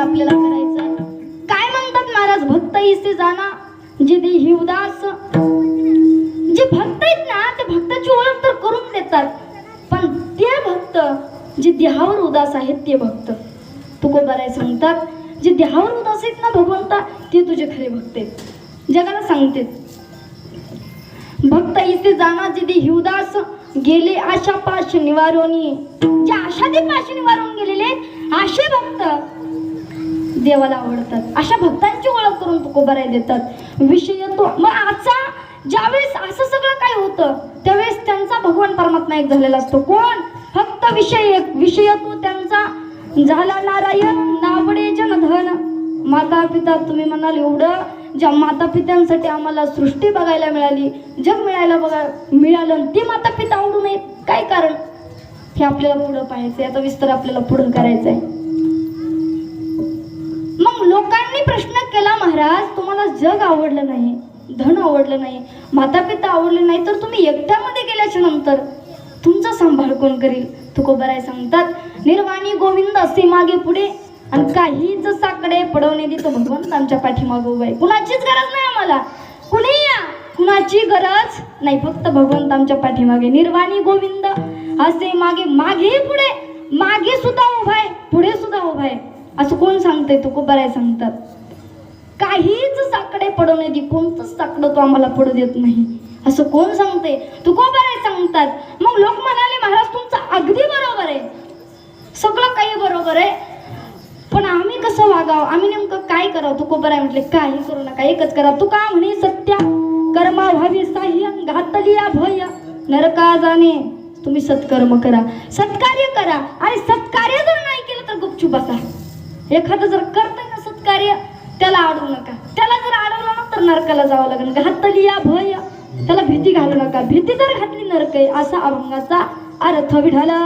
आपल्याला करायचा काय म्हणतात महाराज? भक्त इसे जाना जे देही उदास. जे भक्त आहेत ना ते भक्ताची ओळख तर करून देतात. पण ते भक्त जे देहावर उदास आहेत ते भक्त. तुकोबाराय सांगतात जे देहावर उदास आहेत ना भगवंता ते तुझे खरे भक्त आहेत. जगाला सांगते. भक्त इथे जाना जिथे हिवदास गेले आशा पाश निवारोनी जे आशा ते पाश निवारून गेलेले आहेत, भक्त देवाला आवडतात. अशा भक्तांची ओळख करून तुकोबाराय देतात. विषय तो मग आजचा ज्यावेळेस असं सगळं काय होतं त्यावेळेस त्यांचा भगवान परमात्मा एक झालेला असतो. कोण? फक्त विषय एक विषय तो त्यांचा झाला नारायण नावडे जनधन. माता पिता तुम्ही म्हणाल एवढं ज्या माता पित्यांसाठी आम्हाला सृष्टी बघायला मिळाली जग मिळायला बघा मिळालं आणि ते माता पिता आवडू नयेत काय कारण? हे आपल्याला पुढं पाहायचं याचा विस्तार आपल्याला पुढं करायचा आहे लोकांनी प्रश्न केला महाराज तुम्हाला जग आवडलं नाही धन आवडलं नाही माता पिता आवडले नाही तर तुम्ही एकट्यामध्ये गेल्याच्यानंतर तुमचा सांभाळ कोण करील? तुकोबराय सांगतात निर्वाणी गोविंद असे मागे पुढे. आणि काही जसाकडे पडवणे देतो भगवंत आमच्या पाठीमागे उभा आहे. कुणाचीच गरज नाही आम्हाला. कुणी या? कुणाची गरज नाही फक्त भगवंत आमच्या पाठीमागे. निर्वाणी गोविंद असे मागे मागे पुढे. मागे सुद्धा उभा आहे पुढे सुद्धा उभा आहे. असं कोण सांगतंय? तुकोबराय सांगतात. काहीच साकडे पडवणे दे कोणतंच साकडं तो आम्हाला पडू देत नाही. असं कोण सांगते तुकोबराय सांगतात. मग लोक म्हणाले महाराज तुमचं अगदी बरोबर आहे. सगळं काही बरोबर आहे. पण आम्ही कसं वागावं? आम्ही नेमकं काय करावं? तू कोबर आहे म्हटले काही करू नका एकच करा. तू का म्हणे सत्या? कर्मा व्हावी साह्य घातली या भय. नरका जाणे. तुम्ही सत्कर्म करा. सत्कार्य करा. आणि सत्कार्य जर नाही केलं तर गुपचूप बसा. एखादं जर करतंय ना सत्कार्य त्याला अडवू नका. त्याला जर अडवलं ना तर नरकाला जावं लागेल. घातली या भय. त्याला भीती घालू नका. भीती जर घातली नरक आहे असा अभंगाचा अर्थ विढाला.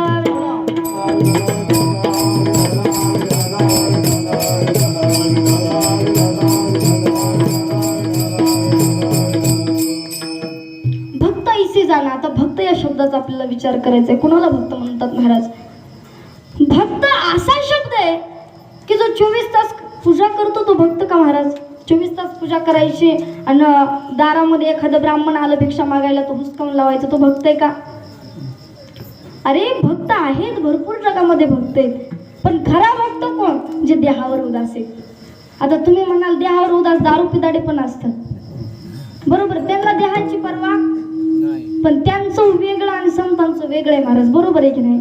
भक्त इसी जाणं आता भक्त या शब्दाचा आपल्याला विचार करायचा आहे कुणाला भक्त म्हणतात महाराज? चोवीस तास पूजा करतो तो भक्त का महाराज? चोवीस तास पूजा करायची आणि दारामध्ये एखादं ब्राह्मण आलं भिक्षा मागायला तो हुसकावून लावायचा तो भक्त आहे का? अरे भक्त आहेत भरपूर जगामध्ये भक्त आहेत. पण खरा भक्त कोण? जे देहावर उदास आहे आता तुम्ही म्हणाल देहावर उदास दारू पिदाडे पण असतात. बरोबर त्यांना देहाची परवा? पण त्यांचं वेगळं आणि संतांचं वेगळं आहे महाराज. बरोबर आहे की नाही?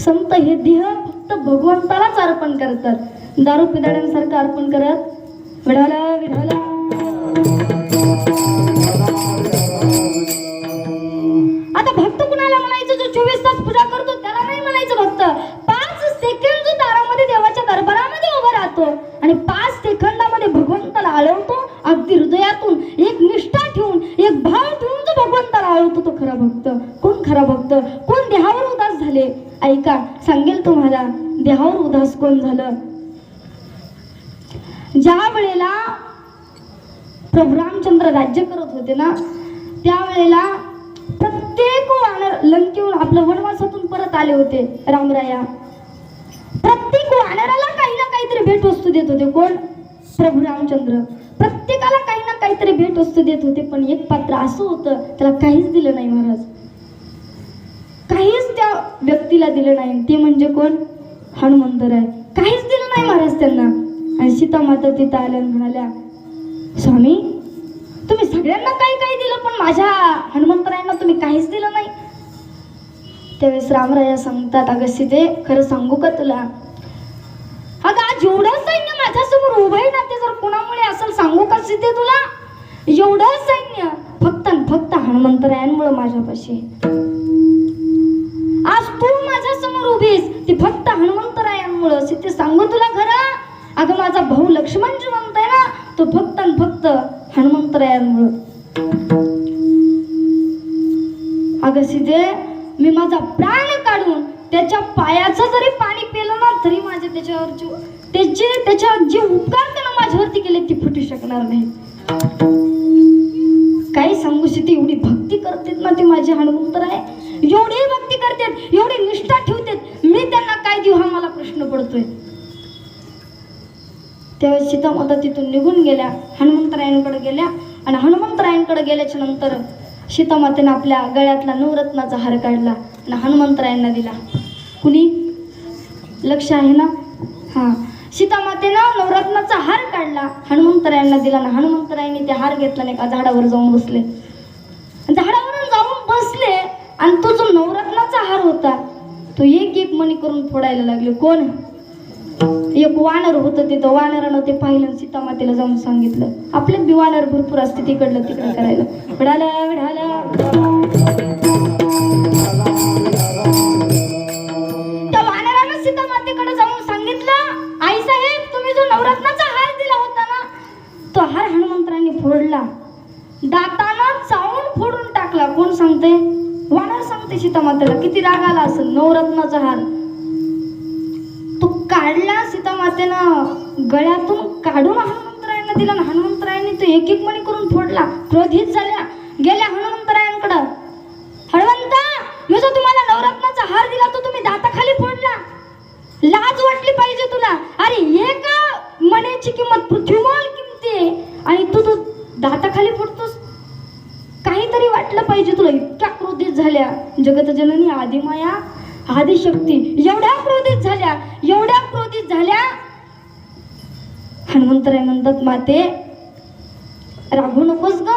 संत हे देह फक्त भगवंतालाच अर्पण करतात. दारू पिदाड्यांसारखं अर्पण करत विढाला विढाला आता भक्त कुणाला म्हणायचं? जो चोवीस तास पूजा करतो त्याला नाही म्हणायचं भक्त. पाच सेकंद जो दारामध्ये देवाच्या दरबारामध्ये उभा राहतो आणि पाच सेकंदामध्ये भगवंताला आळवतो अगदी हृदयातून एक निष्ठा ठेवून एक भाव ठेवून जो भगवंताला आळवतो तो खरा भक्त. कोण खरा भक्त कोण देहावर उदास झाले ऐका सांगेल तुम्हाला देहावर उदास कोण झालं? ज्या वेळेला प्रभू रामचंद्र राज्य करत होते ना त्यावेळेला प्रत्येक वानर लंकेहून आपलं वनवासातून परत आले होते रामराया. प्रत्येक वानराला काही ना काहीतरी भेटवस्तू देत होते कोण? प्रभू रामचंद्र. प्रत्येकाला काही ना काहीतरी भेटवस्तू देत होते पण एक पात्र असं होतं त्याला काहीच दिलं नाही महाराज. काहीच त्या व्यक्तीला दिलं नाही. ते म्हणजे कोण? हनुमंतर आहे काहीच दिलं नाही महाराज त्यांना. आणि सीता माता तिथं आल्या आणि म्हणाल्या स्वामी तुम्ही सगळ्यांना काही काही दिलं पण माझ्या हनुमंतरायांना तुम्ही काहीच दिलं नाही. त्यावेळेस रामराया सांगतात अगं सीते खरं सांगू का तुला? अगं आज एवढं सैन्य माझ्यासमोर उभं आहे ना ते जर कुणामुळे असेल सांगू का सीते तुला? एवढं सैन्य फक्त फक्त हनुमंतरायांमुळे माझ्यापाशी हनुमंतरायांमुळं सीते सांगू तुला खरं? अगं माझा भाऊ लक्ष्मण जी आहे ना तो फक्त आणि फक्त हनुमंतरायांमुळं. अगं सीते मी माझा प्राण काढून त्याच्या पायाचं जरी पाणी पिलं ना तरी माझे त्याच्यावर त्याचे त्याच्या जे उपकार त्यानं माझ्यावरती केले ते फुटू शकणार नाही. काही सांगू सीते एवढी भक्ती करते ना ती माझी हनुमंतराय. आहे एवढी भक्ती करतात एवढी निष्ठा ठेवतात मी त्यांना काय देऊ हा मला प्रश्न पडतोय. तेव्हा सीतामाता तिथून निघून गेल्या हनुमंतरायांकडे गेल्या आणि हनुमंतरायांकडे गेल्याच्यानंतर सीतामातेनं आपल्या गळ्यातला नवरत्नाचा हार काढला आणि हनुमंतरायांना दिला. कुणी? लक्ष आहे ना? हां. सीतामातेनं नवरत्नाचा हार काढला हनुमंतरायांना दिला ना हनुमंतरायांनी ते हार घेतला नाही का झाडावर जाऊन बसले. झाडावरून जाऊन बसले आणि तो जो नवरत्नाचा हार होता तो एक एक मणी करून फोडायला लागले. कोण? एक वानर होतं तिथं. वानरानं ते पाहिलं आणि सीतामातेला जाऊन सांगितलं. आपल्यात बी वानर भरपूर असते तिकडलं तिकडं करायला. विढाला विढाला त्या वानरानं सीतामातेकडे जाऊन सांगितलं आई साहेब तुम्ही जो नवरत्नाचा हार दिला होता ना तो हार हनुमंतरांनी फोडला. दाताना चावून फोडून टाकला. कोण सांगते वानर सांगते सीतामातेला? किती राग आला असेल? नवरत्नाचा हार तो काढला सीतामातेनं. गळ्यातून काढून हनुमंतरायांना दिला ना हनुमंतरायांनी तो एक एक मणी करून फोडला. क्रोधित झाल्या. गेल्या हनुमंतरायांकडं. हळवंता मी जो तुम्हाला नवरत्नाचा हार दिला तो तुम्ही दाताखाली फोडला. लाज वाटली पाहिजे तुला. अरे एक मण्याची किंमत पृथ्वीमोल किमती आहे आणि तू तू दाताखाली फोडतोस? काहीतरी वाटलं पाहिजे तुला. इतक्या क्रोधित झाल्या. जगत जननी आदिमाया आदिशक्ती एवढ्या क्रोधित झाल्या. एवढ्या क्रोधित झाल्या. हनुमंतराय म्हणतात माते रागू नकोस ग.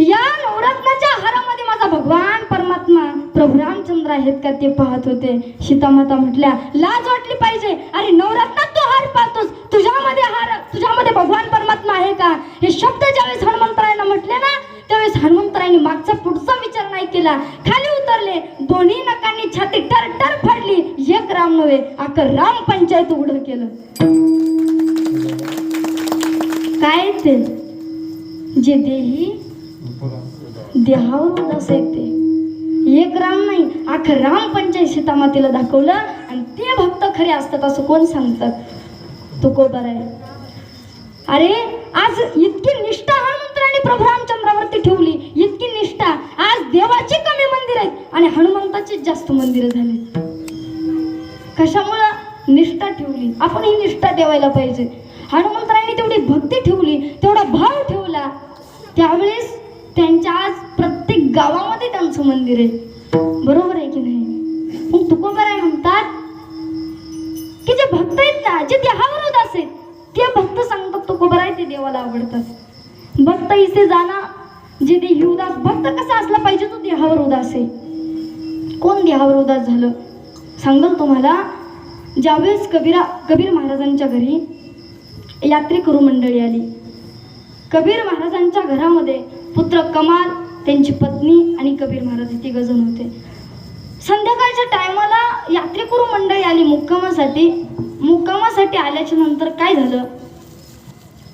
या नवरत्नाच्या हारामध्ये माझा भगवान परमात्मा प्रभू रामचंद्र आहेत का ते पाहत होते. सीतामाता म्हटल्या लाज वाटली पाहिजे. अरे नवरत्नात तू हार पाहतोस. तुझ्यामध्ये हार तुझ्यामध्ये भगवान परमात्मा आहे का? हे शब्द ज्यावेळेस हनुमंतरायला म्हटले ना त्यावेळेस हनुमंतरायने मागचा पुढचा विचार नाही केला. खाली उतरले. दोन्ही नकांनी छाती टर टर फाडली एक राम नव्हे अख्खं राम पंचायत उघड केलं. काय ते? जे देही देहावर उदास येते एक राम नाही अख्खं राम पंचायत सीतामातेला दाखवलं. आणि ते भक्त खरे असतात असं कोण सांगतात? तो कोबर आहे अरे आज इतकी निष्ठा हनुमंतराने प्रभू रामचंद्रावरती ठेवली इतकी निष्ठा आज देवाची कमी मंदिर आहेत आणि हनुमंताची जास्त मंदिरं झाली. कशामुळं निष्ठा ठेवली? आपण ही निष्ठा ठेवायला पाहिजे. हनुमंतरायांनी तेवढी भक्ती ठेवली तेवढा भाव ठेवला. त्यावेळेस त्यांच्या आज प्रत्येक गावामध्ये त्यांचं मंदिर आहे. बरोबर आहे की नाही? मग तुकोबाराय म्हणतात की जे भक्त आहेत ना जे देहावर होत असेल ते भक्त सांगतात तुकोबाराय ते देवाला आवडतात. भक्त इथे जाणं जे देही उदास भक्त कसा असला पाहिजे तो देहावर उदास आहे कोण देहावर उदास झालं? सांगल तुम्हाला ज्यावेळेस कबीरा कबीर महाराजांच्या घरी यात्रेकरू मंडळी आली. कबीर महाराजांच्या घरामध्ये पुत्र कमाल त्यांची पत्नी आणि कबीर महाराज हे गजन होते. संध्याकाळच्या टायमाला यात्रेकरू मंडळी आली मुक्कामासाठी. मुक्कामासाठी आल्याच्यानंतर काय झालं?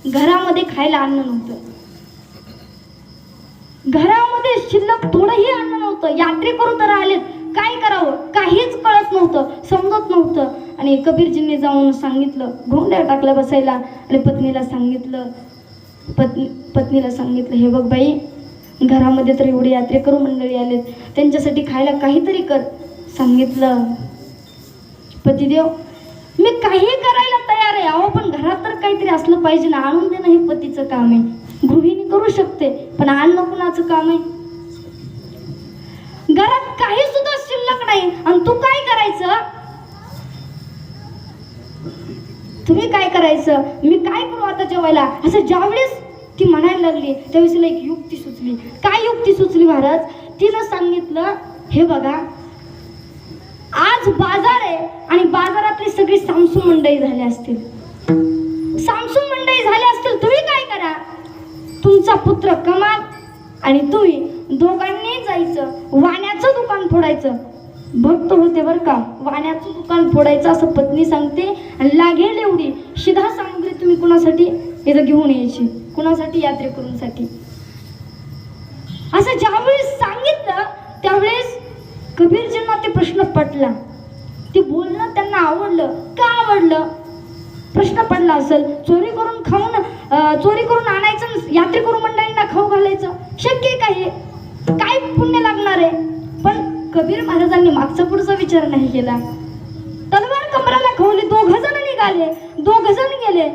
घरामध्ये खायला अन्न नव्हतं. घरामध्ये शिल्लक थोडंही अन्न नव्हतं. यात्रेकरू तर आलेत. काय करावं? काहीच कळत नव्हतं. समजत नव्हतं. आणि कबीरजींनी जाऊन सांगितलं. घोंड्या टाकल्या बसायला आणि पत्नीला सांगितलं. पत्नी पत्नीला सांगितलं हे बघ बाई घरामध्ये तर एवढी यात्रेकरू मंडळी आलेत. त्यांच्यासाठी खायला काहीतरी कर. सांगितलं. पतिदेव मी काही करायला तयार आहे. अहो पण घरात तर काहीतरी असलं पाहिजे ना. आणून देणं हे पतीचं काम आहे. गृहिणी करू शकते पण आणणं कुणाचं काम आहे? घरात काही सुद्धा शिल्लक नाही. आणि तू काय करायचं? तुम्ही काय करायचं? मी काय करू आता जेवायला? असं ज्यावेळेस ती म्हणायला लागली त्यावेळेस तिला एक युक्ती सुचली. काय युक्ती सुचली महाराज? तिनं सांगितलं हे बघा आज बाजार आहे आणि बाजारातली सगळी सामसू मंडई झाली असतील. सामसू मंडई झाली असतील तुम्ही काय करा? तुमचा पुत्र कमाल आणि तुम्ही दोघांनी जायचं वाण्याचं दुकान फोडायचं. भक्त होते बरं का वाण्याचं दुकान फोडायचं असं पत्नी सांगते आणि लागेल एवढी शिधा सामग्री तुम्ही कुणासाठी? इथं घेऊन यायची कुणासाठी? यात्रेकरूंसाठी. असं ज्यावेळेस सांगितलं त्यावेळेस कबीरजींना ते प्रश्न पटला. ते बोलणं त्यांना आवडलं. का आवडलं? प्रश्न पडला असेल. चोरी करून खाऊन चोरी करून आणायचं यात्रेकरू मंडळींना खाऊ घालायचं. शक्य काही काय पुण्य लागणार आहे? पण कबीर महाराजांनी मागचा पुढचा विचार नाही केला. तलवार कमराला खवली दोघ जण निघाले. दोघ जण गेले.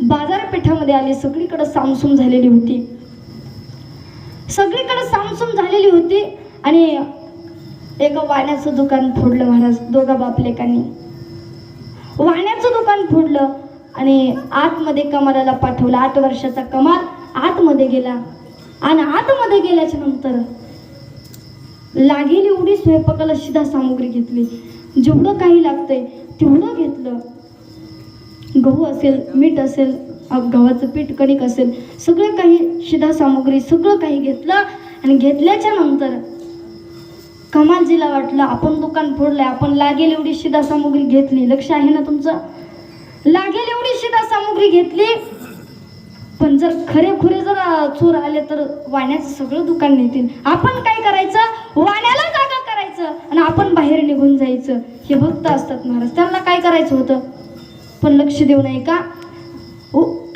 बाजारपेठामध्ये आले. सगळीकडे सामसूम झालेली होती. सगळीकडे सामसूम झालेली होती आणि एका वाण्याचं दुकान फोडलं महाराज. दोघा बापलेकांनी वाण्याचं दुकान फोडलं. आणि आतमध्ये कमालाला पाठवलं. आठ वर्षाचा कमाल आतमध्ये गेला. आणि आतमध्ये गेल्याच्यानंतर लागेल एवढी स्वयंपाकाला शिधा सामुग्री घेतली. जेवढं काही लागतंय तेवढं घेतलं. गहू असेल मीठ असेल गव्हाचं पीठ कणिक असेल सगळं काही शिधा सामुग्री सगळं काही घेतलं. आणि घेतल्याच्या नंतर कमालजीला वाटलं आपण दुकान फोडलंय आपण लागेल एवढी शिधा सामुग्री घेतली. लक्ष आहे ना तुमचं? लागेल एवढी शिदा सामुग्री घेतली. पण जर खरे खुरे जर चोर आले तर वाण्याचं सगळं दुकान नेतील. आपण काय करायचं? वाण्याला जागा करायचं आणि आपण बाहेर निघून जायचं. हे भक्त असतात महाराज. त्यांना काय करायचं होतं? पण लक्ष देऊ नये का?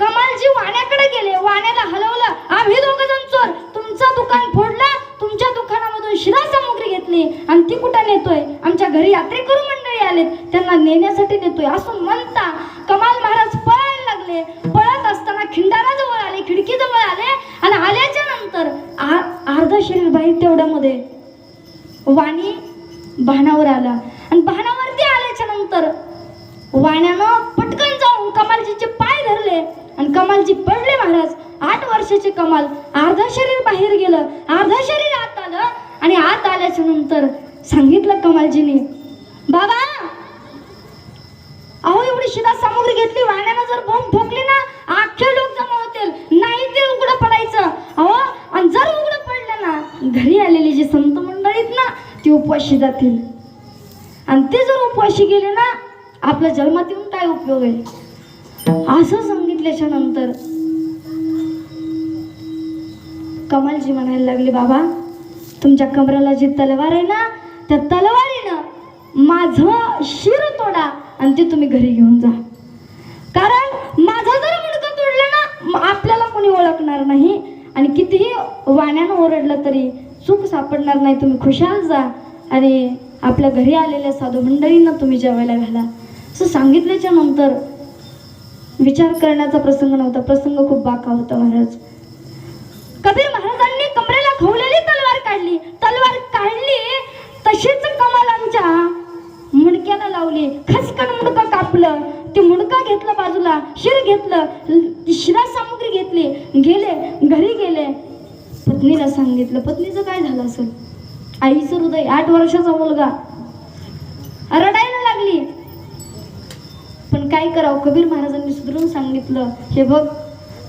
कमालजी वाण्याकडे गेले. वाण्याला हलवलं. आम्ही दोघ जण चोर. तुमचं दुकान फोडलं. तुमच्या दुकानामधून शिरा सामुग्री घेतली. आणि ती कुठं नेतोय? आमच्या घरी यात्रेकरू मंडळी आलेत. त्यांना नेण्यासाठी नेतोय. असं म्हणता. कमाल महाराज पळायला लागले. पळत असताना खिंडाराजवळ आले खिडकीजवळ आले आणि आल्याच्यानंतर आ- अर्ध शरीर बाहेर तेवढ्यामध्ये वाणी भानावर आला. आणि भानावरती आल्याच्यानंतर वाण्यानं पटकन जाऊन कमालजीचे पाय धरले आणि कमालजी पडले महाराज. आठ वर्षाचे कमाल. अर्ध शरीर बाहेर गेलं. अर्ध शरीर आत आलं आणि आत आल्याच्यानंतर सांगितलं कमालजीने बाबा अहो एवढी शिदा सामुग्री घेतली वाण्यानं जर बोंब ठोकली ना अख्खे लोक जमा होतील नाही ते उघडं पडायचं. अहो आणि जर उघडं पडलं ना घरी आलेली जी संत मंडळीत ना ती उपवाशी जातील. आणि ते जर उपवाशी गेले ना आपल्या जन्मात येऊन काय उपयोग आहे? असं सांगितल्याच्या नंतर कमलजी म्हणायला लागले बाबा तुमच्या कमराला जी तलवार आहे ना त्या तलवारीनं माझं शिर तोडा. आणि ते तुम्ही घरी घेऊन जा. कारण माझा जर मुलगा तोडला ना आपल्याला कोणी ओळखणार नाही. आणि कितीही वाण्यानं ओरडलं तरी चूक सापडणार नाही. तुम्ही खुशाल जा. आणि आपल्या घरी आलेल्या साधू मंडळींना तुम्ही जेवायला घाला. असं सांगितल्याच्या नंतर विचार करण्याचा प्रसंग नव्हता. प्रसंग खूप बाका होता महाराज. कबीर महाराजांनी कमरेला खवलेली तलवार काढली. तलवार काढली तशीच कमलांच्या मुडक्याला लावली खसकन मुडकं कापलं ते मुडकं घेतलं बाजूला शिर घेतलं शिरा सामुग्री घेतली गेले घरी गेले. पत्नीला सांगितलं पत्नीचं काय झालं असेल आईचं हृदय आठ वर्षाचा मुलगा. रडायला लागली. पण काय करावं? कबीर महाराजांनी सुधरून सांगितलं हे बघ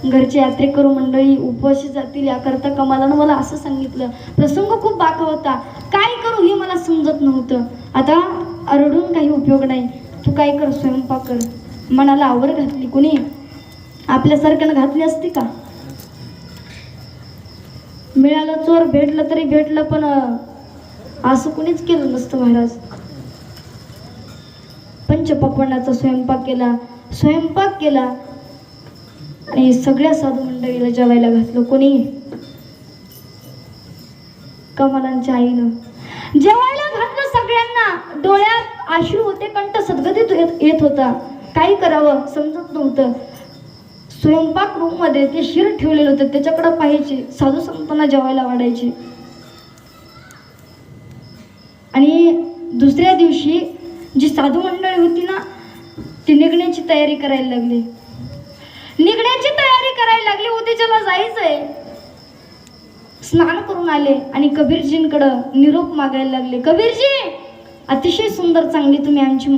घरचे यात्रेकरू मंडळी उपवाशी जातील याकरता कमालानं मला असं सांगितलं. प्रसंग खूप बाका होता. काय करू हे मला समजत नव्हतं. आता अरडून काही उपयोग नाही. तू काय कर स्वयंपाक कर. मनाला आवर घातली कुणी? आपल्यासारख्यानं घातली असती का? मिळालं चोर भेटलं तरी भेटलं पण असं कुणीच केलं नसतं महाराज. पंचपक्वानाचा स्वयंपाक केला. स्वयंपाक केला. आणि सगळ्या साधू मंडळीला जेवायला घातलं कोणी? कमलांच्या आईनं. जेवायला घातलं डोळ्यात अश्रू होते कंठ सदगतीत येत- येत होता. काही करावं समजत नव्हतं. स्वयंपाक रूममध्ये ते शिर ठेवलेलं होतं. त्याच्याकडं पाहायचे साधू संतांना जेवायला वाढायचे. आणि दुसऱ्या दिवशी जी साधू मंडळी होती ना ती निघण्याची तयारी करायला लागली. निघण्याची तयारी करायला लागली. उद्याच्याला जायचंय. स्नान करून आले आणि कबीरजींकडं निरोप मागायला लागले. कबीरजी! अतिशय सुंदर चांगली तुम्ही आमची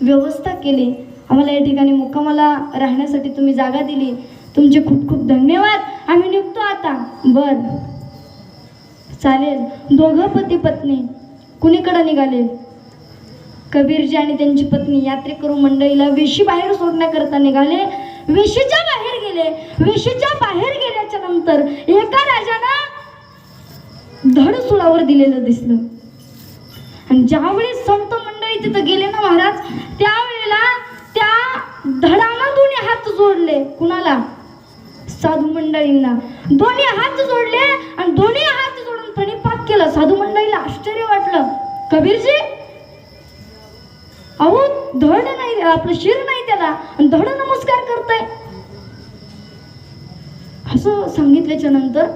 व्यवस्था केली. आम्हाला या ठिकाणी मुक्कामाला राहण्यासाठी तुम्ही जागा दिली. तुमचे खूप खूप धन्यवाद. आम्ही निघतो आता. बर. चालेल. दोघं पती पत्नी. कुणीकडे निघाले? कबीरजी आणि त्यांची पत्नी यात्रेकरू मंडळीला वेशी बाहेर सोडण्याकरता निघाले. वेशीच्या बाहेर गेले. वेशीच्या बाहेर गेल्याच्यानंतर एका राजानं धड सुळावर दिलेलं दिसलं. आणि ज्यावेळी संत मंडळी तिथं गेले ना महाराज त्यावेळेला त्या धडाला दोन्ही हात जोडले. कुणाला? साधू मंडळींना. दोन्ही हात जोडले आणि दोन्ही हात जोडून प्रणिपात केलं. साधू मंडळीला आश्चर्य वाटलं. कबीरजी अहो धड नाही आपलं शिर नाही त्याला. आणि धड नमस्कार करताय. असं सांगितल्याच्या नंतर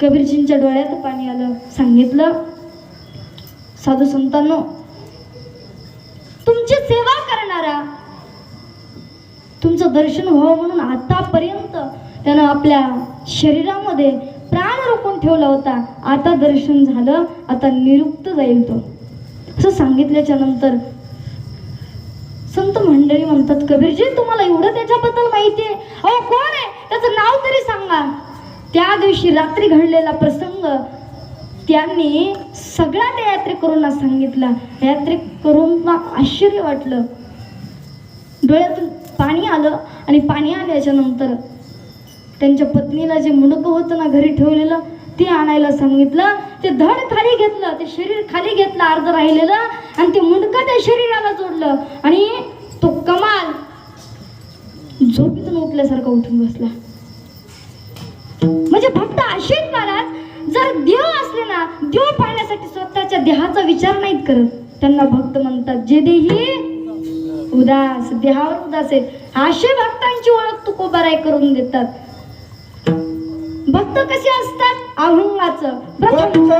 कबीरजींच्या डोळ्यात पाणी आलं. सांगितलं साधू संतांनो तुमची सेवा करणारा तुमचं दर्शन व्हावं म्हणून आतापर्यंत त्यानं आपल्या शरीरामध्ये प्राण रोखून ठेवला होता. आता दर्शन झालं आता निरुक्त जाईल तो. असं सांगितल्याच्या नंतर संत मंडळी म्हणतात कबीरजी तुम्हाला एवढं त्याच्याबद्दल माहिती आहे? अहो कोण आहे? त्याचं नाव तरी सांगा. त्या दिवशी रात्री घडलेला प्रसंग त्यांनी सगळ्या त्या यात्रेकरूंना सांगितलं. यात्रेकरूंना आश्चर्य वाटलं. डोळ्यातून पाणी आलं आणि पाणी आल्याच्यानंतर त्यांच्या पत्नीला जे मुंडकं होतं ना घरी ठेवलेलं ते आणायला सांगितलं. ते धड खाली घेतलं ते शरीर खाली घेतलं अर्ध राहिलेलं आणि ते मुंडकं त्या शरीराला जोडलं. आणि तो कमाल झोपेतून उठल्यासारखा उठून बसला. म्हणजे फक्त आशिक मला जर देव असले ना देव पाहण्यासाठी स्वतःच्या देहाचा विचार नाहीत करत. त्यांना भक्त म्हणतात जे देही उदास देहावर उदास आहेत असे भक्तांची ओळख तुकोबाराय करून देतात. भक्त कसे असतात? अभंगाचं. प्रथम